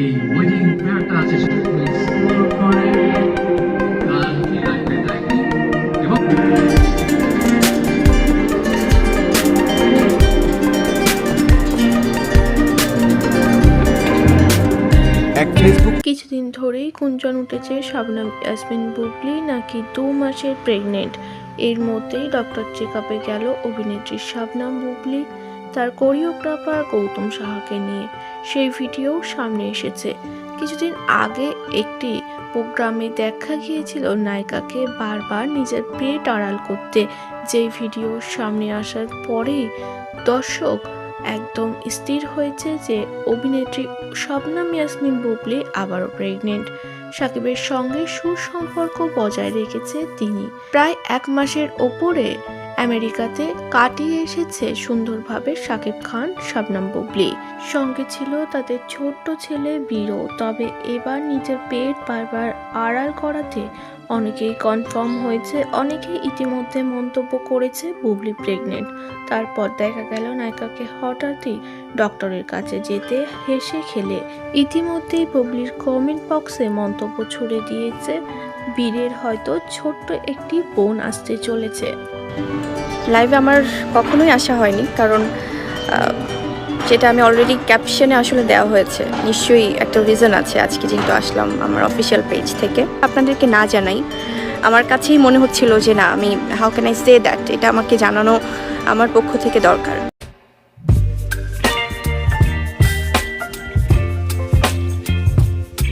এই ওয়েডিং পেয়ারটা আছে সেটা এক্সপ্লোর করে গান কি লাগবে এবং কিছুদিন ধরেই কুঞ্চন উঠেছে শাবনাম ইয়াসমিন বুবলি নাকি দু মাসের প্রেগনেন্ট এর মধ্যেই ডক্টর চেক আপে গেল অভিনেত্রী শাবনাম বুবলি। তার কোরিওগ্রাফার গৌতম সাহাকে নিয়ে। সেই ভিডিও সামনে এসেছে। কিছুদিন আগে একটি প্রোগ্রামে দেখা গিয়েছিল নায়িকাকে বারবার নিজের পেট আড়াল করতে। যেই ভিডিও সামনে আসার পরেই দর্শক একদম স্থির হয়েছে যে অভিনেত্রী শবনম ইয়াসমিন বুবলি আবারও প্রেগনেন্ট সাকিবের সঙ্গে সুসম্পর্ক বজায় রেখেছে তিনি। প্রায় এক মাসের ওপরে আমেরিকাতে কাটিয়ে এসেছে সুন্দরভাবে শাকিব খান, শবনম বুবলি। সঙ্গে ছিল তাদের ছোট্ট ছেলে বীরও তবে এবার নিজের পেট বারবার আড়াল করাতে অনেকেই কনফার্ম হয়েছে, অনেকেই ইতিমধ্যে মন্তব্য করেছে বুবলি প্রেগনেন্ট তারপর দেখা গেল নায়িকাকে হঠাৎই ডক্টরের কাছে যেতে হেসে খেলে। ইতিমধ্যেই বুবলির কমেন্ট বক্সে মন্তব্য ছুড়ে দিয়েছে, বীরের হয়তো ছোট্ট একটি বোন আসতে চলেছে। লাইভে আমার কখনোই আসা হয়নি, কারণ যেটা আমি অলরেডি ক্যাপশনে আসলে দেওয়া হয়েছে, নিশ্চয়ই একটা রিজন আছে আজকে যেহেতু আসলাম আমার অফিসিয়াল পেজ থেকে। আপনাদেরকে না জানাই, আমার কাছেই মনে হচ্ছিল যে না, আমি how can I say that এটা আমাকে জানানো আমার পক্ষ থেকে দরকার।